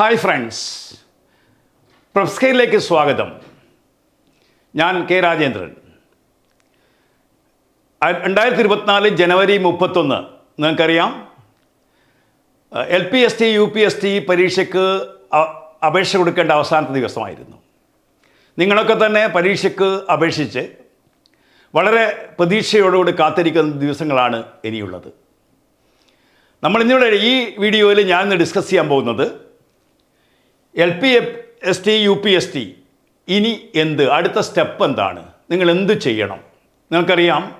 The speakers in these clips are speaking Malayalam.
Hi friends. പ്രൊഫ്സ്കൈലിലേക്ക് സ്വാഗതം. ഞാൻ കെ രാജേന്ദ്രൻ. രണ്ടായിരത്തി ഇരുപത്തിനാല് ജനുവരി മുപ്പത്തൊന്ന് നിങ്ങൾക്കറിയാം? L P S T U P S T പരീക്ഷയ്ക്ക് അപേക്ഷ കൊടുക്കേണ്ട അവസാനത്തെ ദിവസമായിരുന്നു. നിങ്ങളൊക്കെ തന്നെ പരീക്ഷയ്ക്ക് അപേക്ഷിച്ച് വളരെ പ്രതീക്ഷയോടുകൂടി കാത്തിരിക്കുന്ന ദിവസങ്ങളാണ് ഇനിയുള്ളത്. നമ്മൾ ഇന്നിവിടെ ഈ വീഡിയോയിൽ ഞാൻ ഡിസ്കസ് ചെയ്യാൻ പോകുന്നത് L P S T U P S T ഇനി എന്ത്? അടുത്ത സ്റ്റെപ്പ് എന്താണ്? നിങ്ങൾ എന്ത് ചെയ്യണം? നിങ്ങൾക്കറിയാം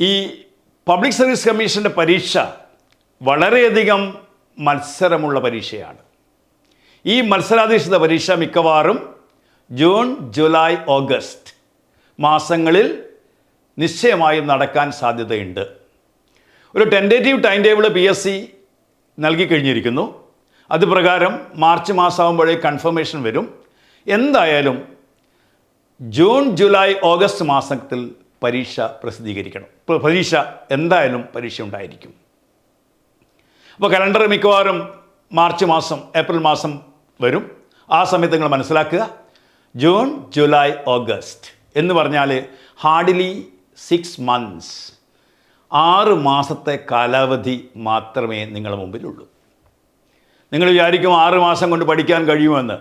ഈ പബ്ലിക് സർവീസ് കമ്മീഷന്റെ പരീക്ഷ വളരെയധികം മത്സരമുള്ള പരീക്ഷയാണ്. ഈ മത്സരാധിഷ്ഠിത പരീക്ഷ മിക്കവാറും ജൂൺ ജൂലൈ ഓഗസ്റ്റ് മാസങ്ങളിൽ നിശ്ചയമായും നടക്കാൻ സാധ്യതയുണ്ട്. ഒരു tentative time table P S C നൽകി കഴിഞ്ഞിരിക്കുന്നു. അത് പ്രകാരം മാർച്ച് മാസമാകുമ്പോഴേ കൺഫർമേഷൻ വരും. എന്തായാലും ജൂൺ ജൂലൈ ഓഗസ്റ്റ് മാസത്തിൽ പരീക്ഷ പ്രസിദ്ധീകരിക്കണം. പരീക്ഷ എന്തായാലും പരീക്ഷ ഉണ്ടായിരിക്കും. അപ്പോൾ കലണ്ടർ മിക്കവാറും മാർച്ച് മാസം ഏപ്രിൽ മാസം വരും. ആ സമയത്ത് നിങ്ങൾ മനസ്സിലാക്കുക ജൂൺ ജൂലൈ ഓഗസ്റ്റ് എന്ന് പറഞ്ഞാൽ ഹാർഡ്ലി സിക്സ് മന്ത്സ് ആറ് മാസത്തെ കാലാവധി മാത്രമേ നിങ്ങളുടെ മുമ്പിലുള്ളൂ. നിങ്ങൾ വിചാരിക്കും ആറ് മാസം കൊണ്ട് പഠിക്കാൻ കഴിയുമെന്ന്.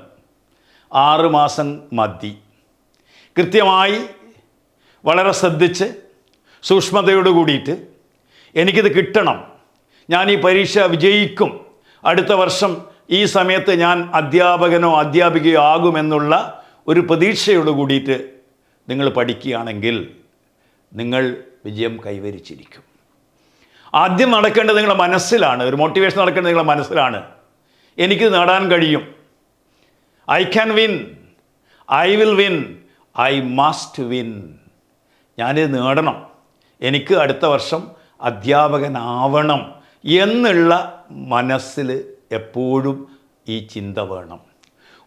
ആറ് മാസം മതി. കൃത്യമായി വളരെ ശ്രദ്ധിച്ച് സൂക്ഷ്മതയോട് കൂടിയിട്ട് എനിക്കിത് കിട്ടണം. ഞാൻ ഈ പരീക്ഷ വിജയിക്കും. അടുത്ത വർഷം ഈ സമയത്ത് ഞാൻ അധ്യാപകനോ അധ്യാപികയോ ആകുമെന്നുള്ള ഒരു പ്രതീക്ഷയോട് കൂടിയിട്ട് നിങ്ങൾ പഠിക്കുകയാണെങ്കിൽ നിങ്ങൾ വിജയം കൈവരിച്ചിരിക്കും. ആദ്യം നടക്കേണ്ടത് നിങ്ങളുടെ മനസ്സിലാണ്. ഒരു മോട്ടിവേഷൻ നടക്കേണ്ടത് നിങ്ങളുടെ മനസ്സിലാണ്. എനിക്ക് നേടാൻ കഴിയും. I can win I will win I must win ഞാനിത് നേടണം. എനിക്ക് അടുത്ത വർഷം അധ്യാപകനാവണം എന്നുള്ള മനസ്സിൽ എപ്പോഴും ഈ ചിന്ത വേണം.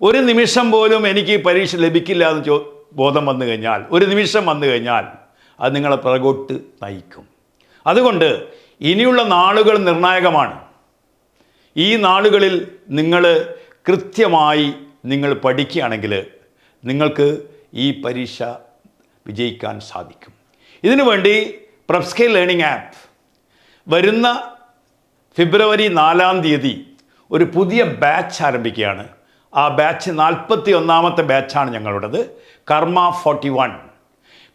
ഒരു നിമിഷം പോലും എനിക്ക് പരീക്ഷ ലഭിക്കില്ല എന്ന് ചോ ബോധം വന്നു കഴിഞ്ഞാൽ ഒരു നിമിഷം വന്നു കഴിഞ്ഞാൽ അത് നിങ്ങളെ പിറകോട്ട് നയിക്കും. അതുകൊണ്ട് ഇനിയുള്ള നാളുകൾ നിർണായകമാണ്. ഈ നാളുകളിൽ നിങ്ങൾ കൃത്യമായി നിങ്ങൾ പഠിക്കുകയാണെങ്കിൽ നിങ്ങൾക്ക് ഈ പരീക്ഷ വിജയിക്കാൻ സാധിക്കും. ഇതിനു വേണ്ടി പ്രബ്സ്കെ ലേണിംഗ് ആപ്പ് വരുന്ന ഫെബ്രുവരി നാലാം തീയതി ഒരു പുതിയ ബാച്ച് ആരംഭിക്കുകയാണ്. ആ ബാച്ച് നാൽപ്പത്തി ഒന്നാമത്തെ ബാച്ചാണ് ഞങ്ങളുടേത്. Karma forty one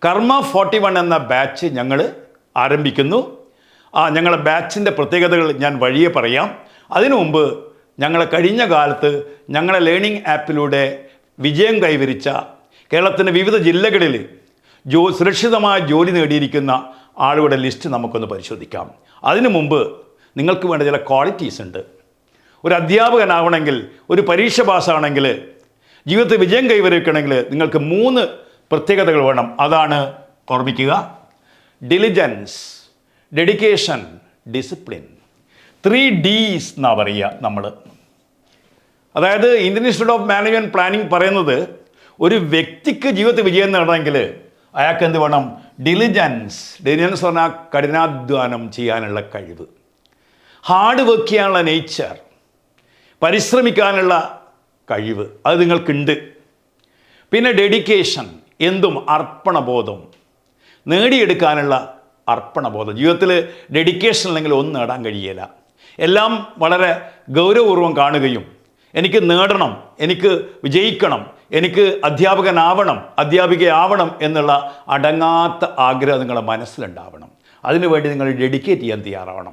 Karma forty one എന്ന ബാച്ച് ഞങ്ങൾ ആരംഭിക്കുന്നു. ആ ഞങ്ങളുടെ ബാച്ചിന്റെ പ്രത്യേകതകൾ ഞാൻ വഴിയെ പറയാം. അതിനു മുമ്പ് ഞങ്ങളെ കഴിഞ്ഞ കാലത്ത് ഞങ്ങളെ ലേണിംഗ് ആപ്പിലൂടെ വിജയം കൈവരിച്ച കേരളത്തിന്റെ വിവിധ ജില്ലകളിൽ ജോ സുരക്ഷിതമായ ജോലി നേടിയിരിക്കുന്ന ആളുകളുടെ ലിസ്റ്റ് നമുക്കൊന്ന് പരിശോധിക്കാം. അതിനു മുമ്പ് നിങ്ങൾക്ക് വേണ്ട ചില ക്വാളിറ്റീസ് ഉണ്ട്. ഒരു അധ്യാപകനാവണമെങ്കിൽ ഒരു പരീക്ഷ പാസ്സാണെങ്കിൽ ജീവിതത്തിൽ വിജയം കൈവരിക്കണമെങ്കിൽ നിങ്ങൾക്ക് മൂന്ന് പ്രത്യേകതകൾ വേണം. അതാണ് ഓർമ്മിക്കുക. Diligence dedication discipline three Ds എന്നാ പറയുക നമ്മൾ അതായത് Indian institute of management planning പറയുന്നത് ഒരു വ്യക്തിക്ക് ജീവിതത്തിൽ വിജയം നേടണമെങ്കിൽ അയാൾക്ക് എന്ത് വേണം? ഡിലിജൻസ് ഡിലിജൻസ് പറഞ്ഞാൽ കഠിനാധ്വാനം ചെയ്യാനുള്ള കഴിവ്. ഹാർഡ് വർക്ക് ചെയ്യാനുള്ള നേച്ചർ പരിശ്രമിക്കാനുള്ള കഴിവ്. അത് നിങ്ങൾക്കുണ്ട്. പിന്നെ ഡെഡിക്കേഷൻ എന്തും? അർപ്പണബോധം. നേടിയെടുക്കാനുള്ള അർപ്പണബോധം. ജീവിതത്തിൽ ഡെഡിക്കേഷൻ അല്ലെങ്കിൽ ഒന്നും നേടാൻ കഴിയില്ല എല്ലാം വളരെ ഗൗരവപൂർവം കാണുകയും എനിക്ക് നേടണം എനിക്ക് വിജയിക്കണം എനിക്ക് അധ്യാപകനാവണം അധ്യാപികയാവണം എന്നുള്ള അടങ്ങാത്ത ആഗ്രഹം നിങ്ങളുടെ മനസ്സിലുണ്ടാവണം. അതിനുവേണ്ടി നിങ്ങൾ ഡെഡിക്കേറ്റ് ചെയ്യാൻ തയ്യാറാവണം.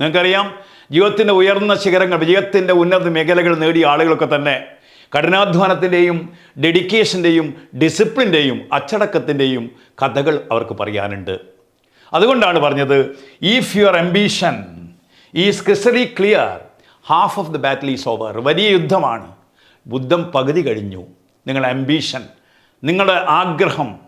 നിങ്ങൾക്കറിയാം ജീവിതത്തിന്റെ ഉയർന്ന ശിഖരങ്ങൾ വിജയത്തിന്റെ ഉന്നത മേഖലകൾ നേടിയ ആളുകളൊക്കെ തന്നെ കഠിനാധ്വാനത്തിന്റെയും ഡെഡിക്കേഷന്റെയും ഡിസിപ്ലിന്റെയും അച്ചടക്കത്തിന്റെയും കഥകൾ അവർക്ക് പറയാനുണ്ട്. അതുകൊണ്ടാണ് പറഞ്ഞത് if your ambition is crystally clear half of the battle is over വലിയ യുദ്ധമാണ്. ബുദ്ധം പകുതി കഴിഞ്ഞു. നിങ്ങളുടെ അംബീഷൻ നിങ്ങളുടെ ആഗ്രഹം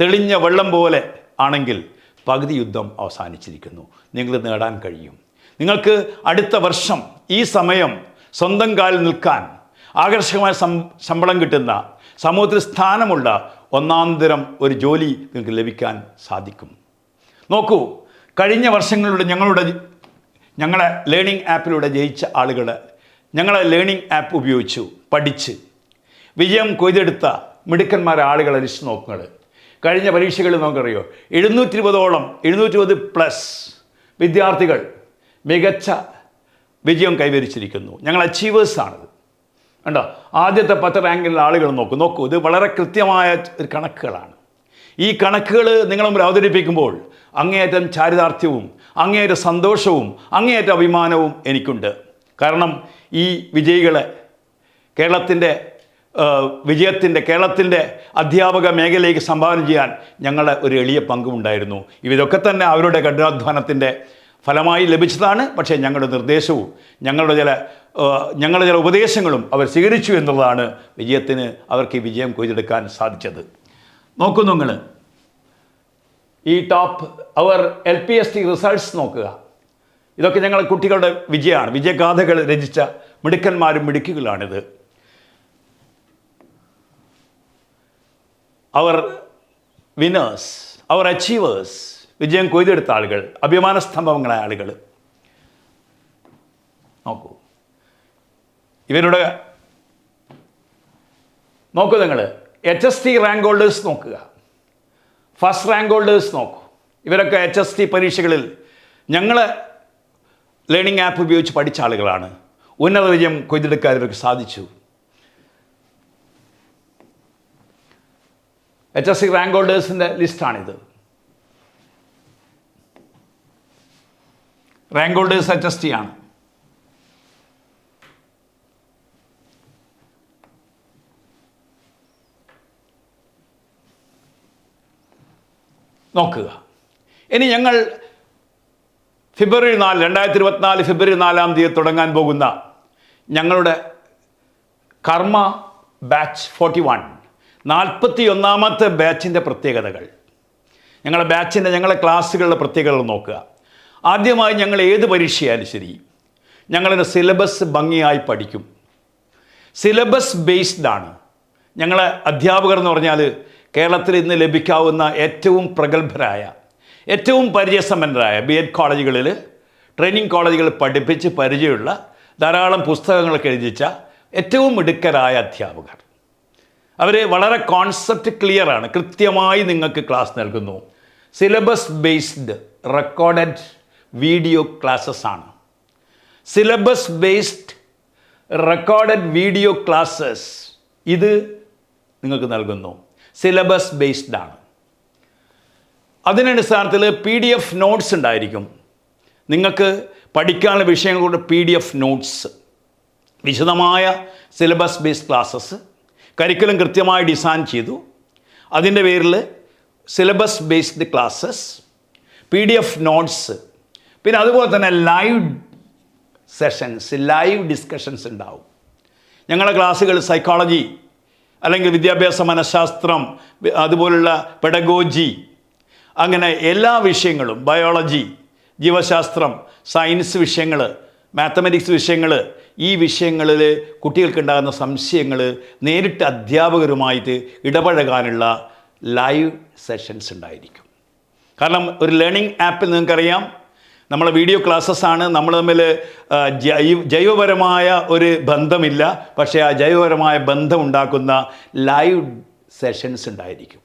തെളിഞ്ഞ വെള്ളം പോലെ ആണെങ്കിൽ പകുതി യുദ്ധം അവസാനിച്ചിരിക്കുന്നു. നിങ്ങൾ നേടാൻ കഴിയും. നിങ്ങൾക്ക് അടുത്ത വർഷം ഈ സമയം സ്വന്തം കാലിൽ നിൽക്കാൻ ആകർഷകമായ ശമ്പളം കിട്ടുന്ന സമൂഹത്തിൽ സ്ഥാനമുള്ള ഒന്നാന്തരം ഒരു ജോലി നിങ്ങൾക്ക് ലഭിക്കാൻ സാധിക്കും. നോക്കൂ കഴിഞ്ഞ വർഷങ്ങളിലൂടെ ഞങ്ങളുടെ ഞങ്ങളെ ലേണിംഗ് ആപ്പിലൂടെ ജയിച്ച ആളുകൾ ഞങ്ങളെ ലേണിംഗ് ആപ്പ് ഉപയോഗിച്ചു പഠിച്ച്. വിജയം കൊയ്തെടുത്ത മിടുക്കന്മാരെ ആളുകളെ ലിസ്റ്റ് നോക്കുക കഴിഞ്ഞ പരീക്ഷകളിൽ നമുക്കറിയോ എഴുന്നൂറ്റി ഇരുപതോളം എഴുന്നൂറ്റി ഇരുപത് പ്ലസ് വിദ്യാർത്ഥികൾ മികച്ച വിജയം കൈവരിച്ചിരിക്കുന്നു. ഞങ്ങൾ അച്ചീവേഴ്സാണിത് കണ്ടോ? ആദ്യത്തെ പത്ത് റാങ്കിലുള്ള ആളുകൾ നോക്കൂ. നോക്കൂ ഇത് വളരെ കൃത്യമായ കണക്കുകളാണ്. ഈ കണക്കുകൾ നിങ്ങൾ മുമ്പിൽ അവതരിപ്പിക്കുമ്പോൾ അങ്ങേയറ്റം ചാരിതാർത്ഥ്യവും അങ്ങേയറ്റം സന്തോഷവും അങ്ങേയറ്റം അഭിമാനവും എനിക്കുണ്ട്. കാരണം ഈ വിജയികളെ കേരളത്തിന്റെ വിജയത്തിന്റെ കേരളത്തിന്റെ അധ്യാപക മേഖലയിലേക്ക് സംഭാവന ചെയ്യാൻ ഞങ്ങളുടെ ഒരു എളിയ പങ്കുമുണ്ടായിരുന്നു. ഇതൊക്കെ തന്നെ അവരുടെ കഠിനാധ്വാനത്തിന്റെ ഫലമായി ലഭിച്ചതാണ്. പക്ഷേ ഞങ്ങളുടെ നിർദ്ദേശവും ഞങ്ങളുടെ ചില ഞങ്ങളുടെ ചില ഉപദേശങ്ങളും അവർ സ്വീകരിച്ചു എന്നുള്ളതാണ് വിജയത്തിന് അവർക്ക് ഈ വിജയം കൊയ്തെടുക്കാൻ സാധിച്ചത്. നോക്കൂ നിങ്ങൾ ഈ toppers L P S T results നോക്കുക. ഇതൊക്കെ ഞങ്ങൾ കുട്ടികളുടെ വിജയമാണ്. വിജയഗാഥകൾ രചിച്ച മിടുക്കന്മാരും മിടുക്കുകളാണിത്. അവർ വിനേഴ്സ് അവർ അച്ചീവേഴ്സ് വിജയം കൊയ്തെടുത്ത ആളുകൾ അഭിമാന സ്തംഭങ്ങളായ ആളുകൾ നോക്കൂ. ഇവരുടെ നോക്കൂ നിങ്ങൾ H S T rank holders നോക്കുക. ഫസ്റ്റ് റാങ്ക് ഹോൾഡേഴ്സ് നോക്കൂ. ഇവരൊക്കെ എച്ച് എസ് ടി പരീക്ഷകളിൽ ഞങ്ങൾ ലേണിംഗ് ആപ്പ് ഉപയോഗിച്ച് പഠിച്ച ആളുകളാണ്. ഉന്നത വിജയം കൊയ്തെടുക്കാൻ ഇവർക്ക് സാധിച്ചു. എച്ച് എസ് സി റാങ്ക് ഹോൾഡേഴ്സിന്റെ ലിസ്റ്റാണിത് rank holders H S T ആണ്. നോക്കുക. ഇനി ഞങ്ങൾ ഫെബ്രുവരി നാല് രണ്ടായിരത്തി ഇരുപത്തിനാല് ഫെബ്രുവരി നാലാം തീയതി തുടങ്ങാൻ പോകുന്ന ഞങ്ങളുടെ കർമ്മ ബാച്ച് ഫോർട്ടി വൺ നാൽപ്പത്തി ഒന്നാമത്തെ ബാച്ചിന്റെ പ്രത്യേകതകൾ. ഞങ്ങളുടെ ബാച്ചിന്റെ ഞങ്ങളുടെ ക്ലാസ്സുകളുടെ പ്രത്യേകതകൾ നോക്കുക. ആദ്യമായി ഞങ്ങൾ ഏത് പരീക്ഷയായാലും ശരി ഞങ്ങളുടെ സിലബസ് ഭംഗിയായി പഠിക്കും. സിലബസ് ബേസ്ഡ് ആണ്. ഞങ്ങളെ അധ്യാപകർ എന്ന് പറഞ്ഞാൽ കേരളത്തിൽ ഇന്ന് ലഭിക്കാവുന്ന ഏറ്റവും പ്രഗത്ഭരായ ഏറ്റവും പരിചയസമ്പന്നരായ ബി എഡ് കോളേജുകളിൽ ട്രെയിനിങ് കോളേജുകളിൽ പഠിപ്പിച്ച് പരിചയമുള്ള ധാരാളം പുസ്തകങ്ങളൊക്കെ എഴുതിച്ച ഏറ്റവും മിടുക്കരായ അധ്യാപകർ. അവർ വളരെ കോൺസെപ്റ്റ് ക്ലിയറാണ് കൃത്യമായി നിങ്ങൾക്ക് ക്ലാസ് നൽകുന്നു. Syllabus based recorded video classes ആണ്. Syllabus based recorded video classes ഇത് നിങ്ങൾക്ക് നൽകുന്നു. സിലബസ് ബേസ്ഡ് ആണ്. അതിനടിസ്ഥാനത്തിൽ പി ഡി എഫ് നോട്ട്സ് ഉണ്ടായിരിക്കും. നിങ്ങൾക്ക് പഠിക്കാനുള്ള വിഷയങ്ങളുടെ പി ഡി എഫ് നോട്ട്സ് വിശദമായ സിലബസ് ബേസ്ഡ് ക്ലാസ്സസ് കരിക്കുലം കൃത്യമായി ഡിസൈൻ ചെയ്തു. അതിന്റെ പേരിൽ syllabus based classes P D F notes പിന്നെ അതുപോലെ തന്നെ ലൈവ് സെഷൻസ് ലൈവ് ഡിസ്കഷൻസ് ഉണ്ടാവും. ഞങ്ങളുടെ ക്ലാസ്സുകൾ സൈക്കോളജി അല്ലെങ്കിൽ വിദ്യാഭ്യാസ മനഃശാസ്ത്രം അതുപോലുള്ള പെഡഗോജി അങ്ങനെ എല്ലാ വിഷയങ്ങളും ബയോളജി ജീവശാസ്ത്രം സയൻസ് വിഷയങ്ങൾ മാത്തമാറ്റിക്സ് വിഷയങ്ങൾ ഈ വിഷയങ്ങളിൽ കുട്ടികൾക്കുണ്ടാകുന്ന സംശയങ്ങൾ നേരിട്ട് അധ്യാപകരുമായിട്ട് ഇടപഴകാനുള്ള ലൈവ് സെഷൻസ് ഉണ്ടായിരിക്കും. കാരണം ഒരു ലേണിംഗ് ആപ്പിൽ നിങ്ങൾക്കറിയാം നമ്മളെ വീഡിയോ ക്ലാസ്സസ് ആണ്. നമ്മൾ തമ്മിൽ ജൈവ ജൈവപരമായ ഒരു ബന്ധമില്ല. പക്ഷേ ആ ജൈവപരമായ ബന്ധം ഉണ്ടാക്കുന്ന ലൈവ് സെഷൻസ് ഉണ്ടായിരിക്കും.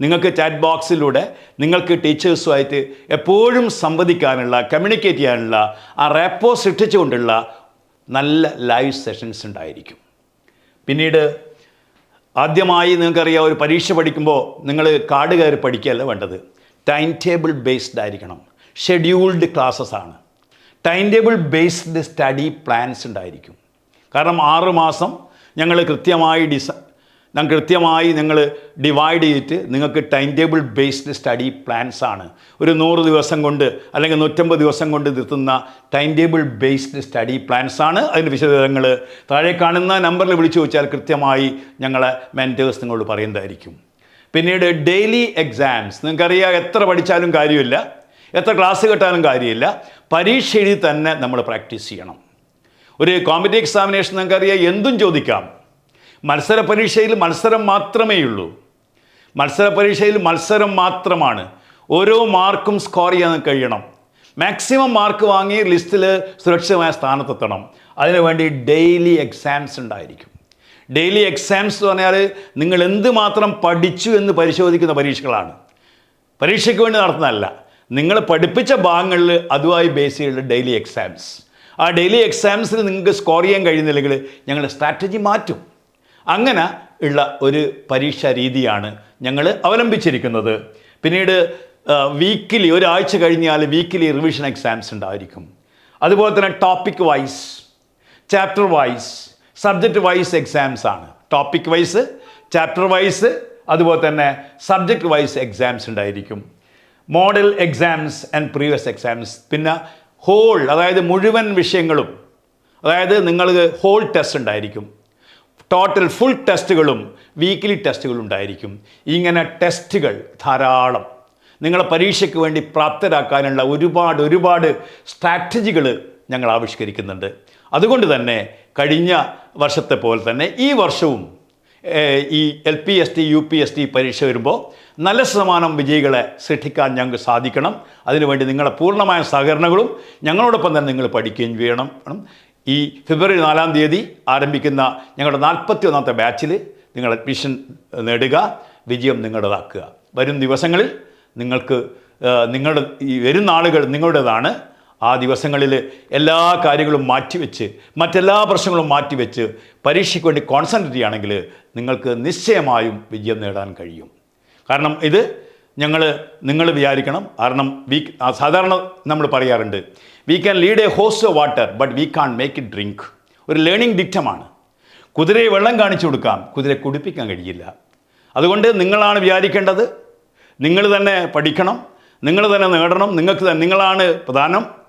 നിങ്ങൾക്ക് ചാറ്റ് ബോക്സിലൂടെ നിങ്ങൾക്ക് ടീച്ചേഴ്സുമായിട്ട് എപ്പോഴും സംവദിക്കാനുള്ള കമ്മ്യൂണിക്കേറ്റ് ചെയ്യാനുള്ള ആ റാപ്പോ സൃഷ്ടിച്ചുകൊണ്ടുള്ള നല്ല ലൈവ് സെഷൻസ് ഉണ്ടായിരിക്കും. പിന്നീട് ആദ്യമായി നിങ്ങൾക്കറിയാം ഒരു പരീക്ഷ പഠിക്കുമ്പോൾ നിങ്ങൾ കാർഡ് കയറി പഠിക്കുകയല്ല വേണ്ടത്. ടൈം ടേബിൾ ബേസ്ഡ് ആയിരിക്കണം. ഷെഡ്യൂൾഡ് ക്ലാസ്സസ് ആണ്. Time table based study plans ഉണ്ടായിരിക്കും. കാരണം ആറ് മാസം ഞങ്ങൾ കൃത്യമായി ഡിസ ഞങ്ങൾ കൃത്യമായി നിങ്ങൾ ഡിവൈഡ് ചെയ്തിട്ട് നിങ്ങൾക്ക് time table based study plans ആണ്. ഒരു നൂറ് ദിവസം കൊണ്ട് അല്ലെങ്കിൽ നൂറ്റമ്പത് ദിവസം കൊണ്ട് നിർത്തുന്ന time table based study plans ആണ്. അതിന്റെ വിശദങ്ങൾ താഴെ കാണുന്ന നമ്പറിൽ വിളിച്ചു ചോദിച്ചാൽ കൃത്യമായി ഞങ്ങളെ മെന്റേഴ്സ് നിങ്ങളോട് പറയുന്നതായിരിക്കും. പിന്നീട് ഡെയിലി എക്സാംസ് നിങ്ങൾക്കറിയാം എത്ര പഠിച്ചാലും കാര്യമില്ല. എത്ര ക്ലാസ് കേട്ടാലും കാര്യമില്ല. പരീക്ഷ എഴുതി തന്നെ നമ്മൾ പ്രാക്ടീസ് ചെയ്യണം. ഒരു കോമ്പറ്റീവ് എക്സാമിനേഷൻ നമുക്കറിയാം എന്തും ചോദിക്കാം. മത്സര പരീക്ഷയിൽ മത്സരം മാത്രമേ ഉള്ളൂ. മത്സര പരീക്ഷയിൽ മത്സരം മാത്രമാണ്. ഓരോ മാർക്കും സ്കോർ ചെയ്യാൻ കഴിയണം. മാക്സിമം മാർക്ക് വാങ്ങി ലിസ്റ്റിൽ സുരക്ഷിതമായ സ്ഥാനത്തെത്തണം. അതിനുവേണ്ടി ഡെയിലി എക്സാംസ് ഉണ്ടായിരിക്കും. ഡെയിലി എക്സാംസ് എന്ന് പറഞ്ഞാൽ നിങ്ങൾ എന്തുമാത്രം പഠിച്ചു എന്ന് പരിശോധിക്കുന്ന പരീക്ഷകളാണ്. പരീക്ഷയ്ക്ക് വേണ്ടി നടത്തുന്നതല്ല. നിങ്ങൾ പഠിപ്പിച്ച ഭാഗങ്ങളിൽ അതുമായി ബേസ് ചെയ്തുള്ള ഡെയിലി എക്സാംസ് ആ ഡെയിലി എക്സാംസിൽ നിങ്ങൾക്ക് സ്കോർ ചെയ്യാൻ കഴിയുന്നില്ലെങ്കിൽ ഞങ്ങളുടെ സ്ട്രാറ്റജി മാറ്റും. അങ്ങനെ ഉള്ള ഒരു പരീക്ഷാ രീതിയാണ് ഞങ്ങൾ അവലംബിച്ചിരിക്കുന്നത്. പിന്നീട് വീക്കിലി ഒരാഴ്ച കഴിഞ്ഞാൽ വീക്കിലി റിവിഷൻ എക്സാംസ് ഉണ്ടായിരിക്കും. അതുപോലെ തന്നെ topic wise chapter wise subject wise exams ആണ്. ടോപ്പിക് വൈസ് ചാപ്റ്റർ വൈസ് അതുപോലെ തന്നെ സബ്ജക്റ്റ് വൈസ് എക്സാംസ് ഉണ്ടായിരിക്കും. Model exams and previous exams പിന്നെ ഹോൾ അതായത് മുഴുവൻ വിഷയങ്ങളും അതായത് നിങ്ങൾക്ക് ഹോൾ ടെസ്റ്റ് ഉണ്ടായിരിക്കും. ടോട്ടൽ ഫുൾ ടെസ്റ്റുകളും വീക്കിലി ടെസ്റ്റുകളും ഉണ്ടായിരിക്കും. ഇങ്ങനെ ടെസ്റ്റുകൾ ധാരാളം. നിങ്ങളെ പരീക്ഷയ്ക്ക് വേണ്ടി പ്രാപ്തരാക്കാനുള്ള ഒരുപാട് ഒരുപാട് സ്ട്രാറ്റജികൾ ഞങ്ങൾ ആവിഷ്കരിക്കുന്നുണ്ട്. അതുകൊണ്ട് തന്നെ കഴിഞ്ഞ വർഷത്തെ പോലെ തന്നെ ഈ വർഷവും ഈ L P S T U P S T പരീക്ഷ വരുമ്പോൾ നല്ല ശതമാനം വിജയികളെ സൃഷ്ടിക്കാൻ ഞങ്ങൾക്ക് സാധിക്കണം. അതിനുവേണ്ടി നിങ്ങളുടെ പൂർണമായ സഹകരണങ്ങളും ഞങ്ങളോടൊപ്പം തന്നെ നിങ്ങൾ പഠിക്കുകയും ചെയ്യണം ഈ ഫെബ്രുവരി നാലാം തീയതി ആരംഭിക്കുന്ന ഞങ്ങളുടെ നാൽപ്പത്തി ഒന്നാമത്തെ ബാച്ചിൽ നിങ്ങൾ അഡ്മിഷൻ നേടുക വിജയം നിങ്ങളുടേതാക്കുക. വരും ദിവസങ്ങളിൽ നിങ്ങൾക്ക് നിങ്ങളുടെ ഈ വരുന്ന ആളുകൾ നിങ്ങളുടേതാണ്. ആ ദിവസങ്ങളിൽ എല്ലാ കാര്യങ്ങളും മാറ്റിവെച്ച് മറ്റെല്ലാ പ്രശ്നങ്ങളും മാറ്റിവെച്ച് പരീക്ഷയ്ക്ക് വേണ്ടി കോൺസെൻട്രേറ്റ് ചെയ്യുകയാണെങ്കിൽ നിങ്ങൾക്ക് നിശ്ചയമായും വിജയം നേടാൻ കഴിയും. കാരണം ഇത് ഞങ്ങൾ നിങ്ങൾ വിചാരിക്കണം. കാരണം വി സാധാരണ നമ്മൾ പറയാറുണ്ട് we can lead a horse of water but we can't make it drink ഒരു ലേണിംഗ് ഡിക്റ്റമാണ് കുതിരയെ വെള്ളം കാണിച്ചു കൊടുക്കാം കുതിരയെ കുടിപ്പിക്കാൻ കഴിയില്ല. അതുകൊണ്ട് നിങ്ങളാണ് വിചാരിക്കേണ്ടത്. നിങ്ങൾ തന്നെ പഠിക്കണം നിങ്ങൾ തന്നെ നേടണം നിങ്ങൾക്ക് തന്നെ നിങ്ങളാണ് പ്രധാനം.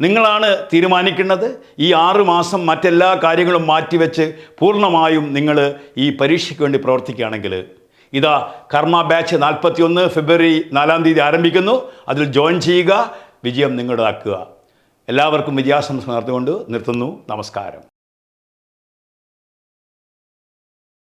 നിങ്ങളാണ് തീരുമാനിക്കേണ്ടത് ഈ ആറ് മാസം മറ്റെല്ലാ കാര്യങ്ങളും മാറ്റിവെച്ച് പൂർണമായും നിങ്ങൾ ഈ പരീക്ഷയ്ക്ക് വേണ്ടി പ്രവർത്തിക്കുകയാണെങ്കിൽ ഇതാ കർമ്മ ബാച്ച് നാൽപ്പത്തി ഒന്ന് ഫെബ്രുവരി നാലാം തീയതി ആരംഭിക്കുന്നു. അതിൽ ജോയിൻ ചെയ്യുക വിജയം നിങ്ങളുടേതാക്കുക. എല്ലാവർക്കും വിജയാശംസ നേർന്നുകൊണ്ട് നിർത്തുന്നു. നമസ്കാരം.